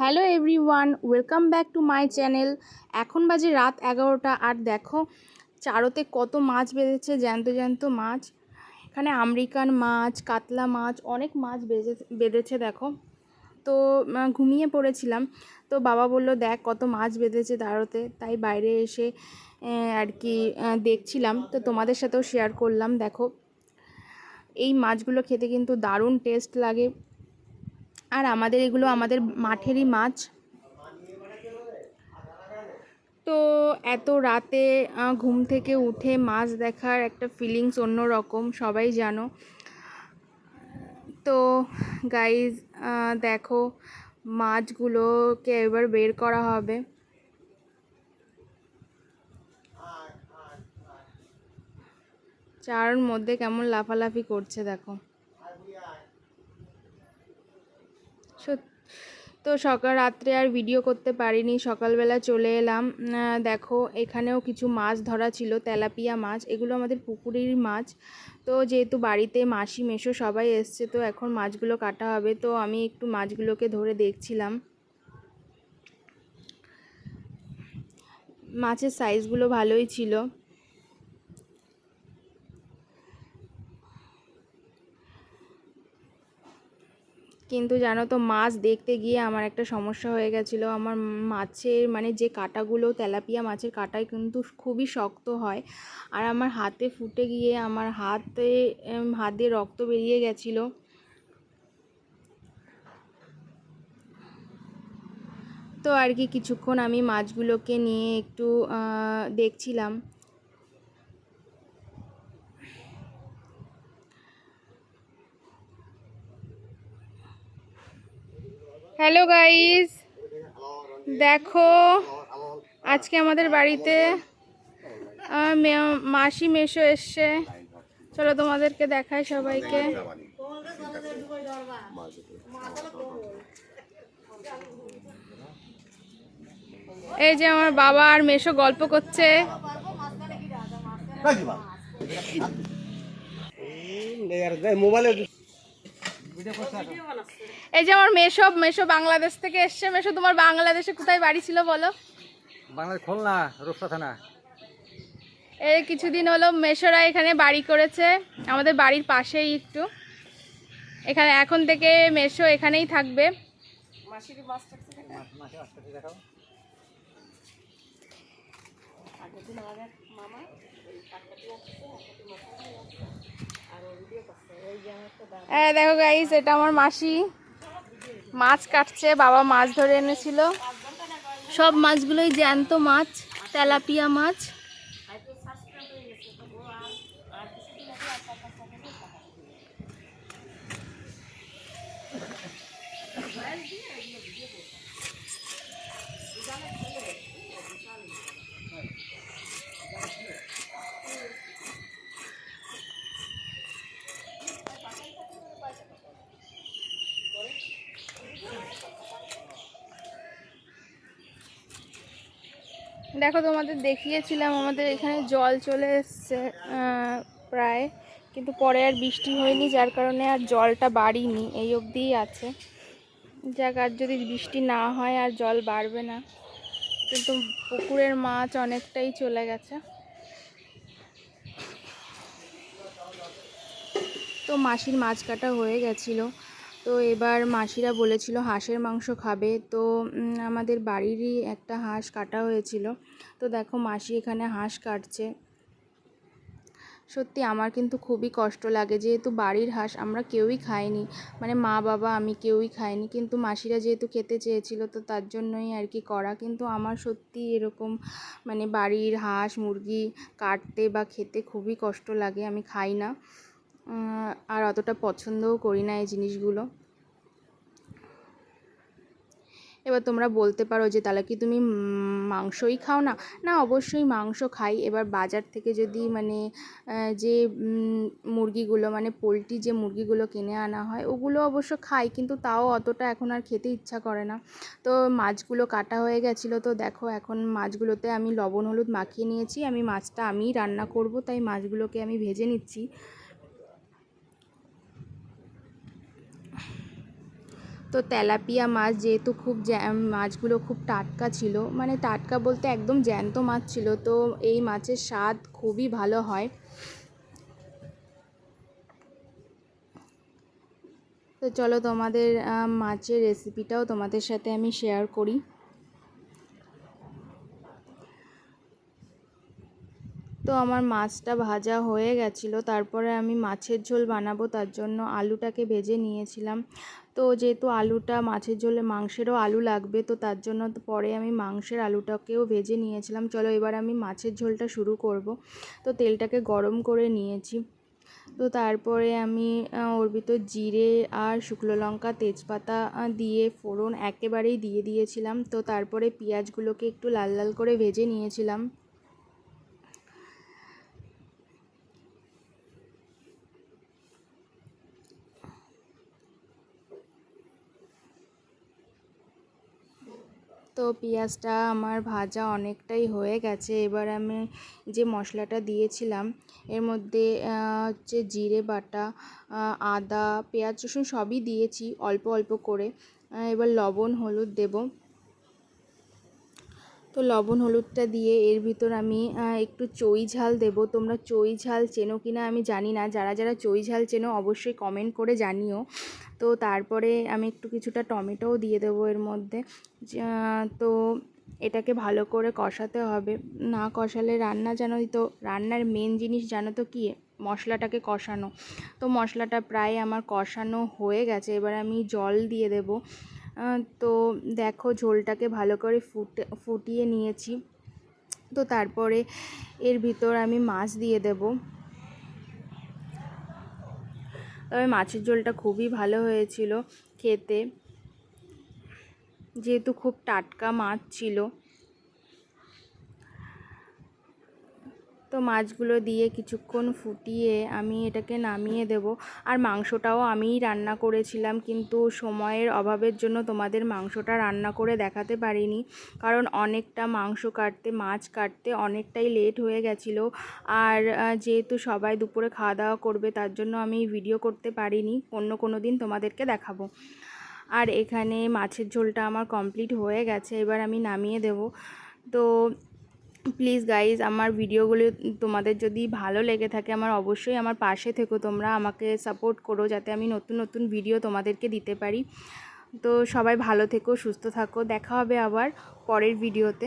Hello everyone, welcome back to my channel. এখন বাজে রাত এগারোটা আর দেখো, চারোতে কত মাছ বেঁধেছে, জ্যান্ত জ্যান্ত মাছ। এখানে আমেরিকান মাছ, কাতলা মাছ, অনেক মাছ বেঁধে, বেঁধেছে দেখো। তো ঘুমিয়ে পড়েছিলাম। তো বাবা বলল, দেখ কত মাছ বেঁধেছে দাঁড়োতে তাই বাইরে এসে আর কি দেখছিলাম। তো তোমাদের সাথেও শেয়ার করলাম, দেখো। এই মাছগুলো খেতে কিন্তু দারুণ টেস্ট লাগে। আর আমাদের এগুলো আমাদের মাঠেরই মাছ। তো এত রাতে ঘুম থেকে উঠে মাছ দেখার একটা ফিলিংস অন্য রকম সবাই জানো। তো গাইজ দেখো মাছগুলোকে এবার বের করা হবে। চার মধ্যে কেমন লাফালাফি করছে, দেখো। তো সকাল রাত্রে আর ভিডিও করতে পারিনি। সকালবেলা চলে এলাম। দেখো, এখানেও কিছু মাছ ধরা ছিল, তেলাপিয়া মাছ। এগুলো আমাদের পুকুরের মাছ। তো যেহেতু বাড়িতে মাসি মেশো সবাই এসছে, তো এখন মাছগুলো কাটা হবে। তো আমি একটু মাছগুলোকে ধরে দেখছিলাম। মাছের সাইজগুলো ভালোই ছিল। কিন্তু জানো তো, মাছ দেখতে গিয়ে আমার একটা সমস্যা হয়ে গেছিল। আমার মাছের মানে যে কাঁটাগুলো, তেলাপিয়া মাছের কাঁটাই কিন্তু খুবই শক্ত হয়। আর আমার হাতে ফুটে গিয়ে আমার হাতে হাত দিয়ে রক্ত বেরিয়ে গেছিল। তো আর কি, কিছুক্ষণ আমি মাছগুলোকে নিয়ে একটু দেখছিলাম। হ্যালো গাইস দেখো আজকে আমাদের বাড়িতে মাসি মেশো এসছে চলো তোমাদেরকে দেখাই সবাইকে এই যে আমার বাবা আর মেশো গল্প করছে মোবাইলে এই যে আমার মেশো মেশো বাংলাদেশ থেকে এসছে। মেশো তোমার বাংলাদেশে কোথায় বাড়ি ছিল বলো? বাংলাদেশ খুলনা রূপসা থানা। এই কিছুদিন হলো মেশোরা এখানে বাড়ি করেছে। আমাদের বাড়ির পাশেই একটু। এখানে এখন থেকে মেশো এখানেই থাকবে। হ্যাঁ দেখো গাইস এটা আমার মাসি। মাছ কাটছে, বাবা মাছ ধরে এনেছিল। সব মাছগুলোই জ্যান্ত মাছ, তেলাপিয়া মাছ। দেখো, তোমাদের দেখিয়েছিলাম, আমাদের এখানে জল চলে এসছে প্রায়। কিন্তু পরে আর বৃষ্টি হয়নি, যার কারণে আর জলটা বাড়িনি, এই অবধিই আছে। যাক, আর যদি বৃষ্টি না হয়, আর জল বাড়বে না। কিন্তু পুকুরের মাছ অনেকটাই চলে গেছে। তো মাসির মাছ কাটা হয়ে গেছিল। তো এবার মাসিরা বলেছিল হাঁসের মাংস খাবে। তো আমাদের বাড়িরই একটা হাঁস কাটা হয়েছিল। তো দেখো মাসি এখানে হাঁস কাটছে। সত্যি আমার কিন্তু খুবই কষ্ট লাগে। যেহেতু বাড়ির হাঁস আমরা কেউই খাইনি মানে মা, বাবা আমি কেউই খাইনি। কিন্তু মাসিরা যেহেতু খেতে চেয়েছিল, তো তার জন্যই আর কি করা। কিন্তু আমার সত্যি এরকম মানে বাড়ির হাঁস, মুরগি কাটতে বা খেতে খুবই কষ্ট লাগে। আমি খাই না। আর অতটা পছন্দও করি না এই জিনিসগুলো। এবার তোমরা বলতে পারো যে, তাহলে কি তুমি মাংসই খাও না? না, অবশ্যই মাংস খাই। এবার বাজার থেকে যদি মানে যে মুরগিগুলো মানে পোলট্রি যে মুরগিগুলো কিনে আনা হয়, ওগুলো অবশ্য খাই, কিন্তু তাও অতটা এখন আর খেতে ইচ্ছা করে না। তো মাছগুলো কাটা হয়ে গেছিল, তো দেখো এখন মাছগুলোতে আমি লবণ, হলুদ মাখিয়ে নিয়েছি। আমি মাছটা আমিই রান্না করব, তাই মাছগুলোকে আমি ভেজে নিচ্ছি। তো তেলাপিয়া মাছ যেহেতু খুব মাছগুলো খুব টাটকা ছিল মানে টাটকা বলতে একদম জ্যান্ত মাছ ছিল, তো এই মাছের স্বাদ খুবই ভালো হয়। তো চলো তোমাদের মাছের রেসিপিটাও তোমাদের সাথে আমি শেয়ার করি। তো আমার মাছটা ভাজা হয়ে গেছিল, তারপরে আমি মাছের ঝোল বানাবো, তার জন্য আলুটাকে ভেজে নিয়েছিলাম। তো যেহেতু আলুটা মাছের ঝোলে মাংসেরও আলু লাগবে, তো তার জন্য পরে আমি মাংসের আলুটাকেও ভেজে নিয়েছিলাম। চলো এবার আমি মাছের ঝোলটা শুরু করব। তো তেলটাকে গরম করে নিয়েছি। তো তারপরে আমি ওর ভিতর জিরে আর শুকনো লঙ্কা, তেজপাতা দিয়ে ফোড়ন একেবারেই দিয়ে দিয়েছিলাম। তো তারপরে পেঁয়াজগুলোকে একটু লাল লাল করে ভেজে নিয়েছিলাম। তো পেঁয়াজটা আমার ভাজা অনেকটাই হয়ে গেছে। এবার আমি যে মশলাটা দিয়েছিলাম, এর মধ্যে হচ্ছে জিরে বাটা আদা, পেঁয়াজ, রসুন সবই দিয়েছি অল্প অল্প করে। এবার লবণ, হলুদ দেব। তো লবণ, হলুদটা দিয়ে এর ভিতর আমি একটু চই ঝাল দেব। তোমরা চই ঝাল চেনো কি না আমি জানি না। যারা যারা চই ঝাল চেনো অবশ্যই কমেন্ট করে জানিও। তো তারপরে আমি একটু কিছুটা টমেটোও দিয়ে দেবো এর মধ্যে। তো এটাকে ভালো করে কষাতে হবে। না কষালে রান্না জানোই তো, রান্নার মেন জিনিস জানো তো কি? মশলাটাকে কষানো। তো মশলাটা প্রায় আমার কষানো হয়ে গেছে। এবার আমি জল দিয়ে দেবো। তো দেখো ঝোলটাকে ভালো করে ফুটে, ফুটিয়ে নিয়েছি। তো তারপরে এর ভিতর আমি মাছ দিয়ে দেবো। তবে মাছের ঝোলটা খুবই ভালো হয়েছিল খেতে। যেহেতু খুব টাটকা মাছ ছিল। তো মাছগুলো দিয়ে কিছুক্ষণ ফুটিয়ে আমি এটাকে নামিয়ে দেব। আর মাংসটাও আমিই রান্না করেছিলাম, কিন্তু সময়ের অভাবের জন্য তোমাদের মাংসটা রান্না করে দেখাতে পারিনি। কারণ অনেকটা মাংস কাটতে, মাছ কাটতে অনেকটাই লেট হয়ে গেছিল। আর যেহেতু সবাই দুপুরে খাওয়া দাওয়া করবে, তার জন্য আমি ভিডিও করতে পারিনি। অন্য কোনো দিন তোমাদেরকে দেখাবো। আর এখানে মাছের ঝোলটা আমার কমপ্লিট হয়ে গেছে, এবার আমি নামিয়ে দেব। তো প্লিজ গাইজ আমার ভিডিওগুলো তোমাদের যদি ভালো লেগে থাকে, আমার অবশ্যই আমার পাশে থেকো। তোমরা আমাকে সাপোর্ট করো যাতে আমি নতুন নতুন ভিডিও তোমাদেরকে দিতে পারি। তো সবাই ভালো থেকো, সুস্থ থাকো। দেখা হবে আবার পরের ভিডিওতে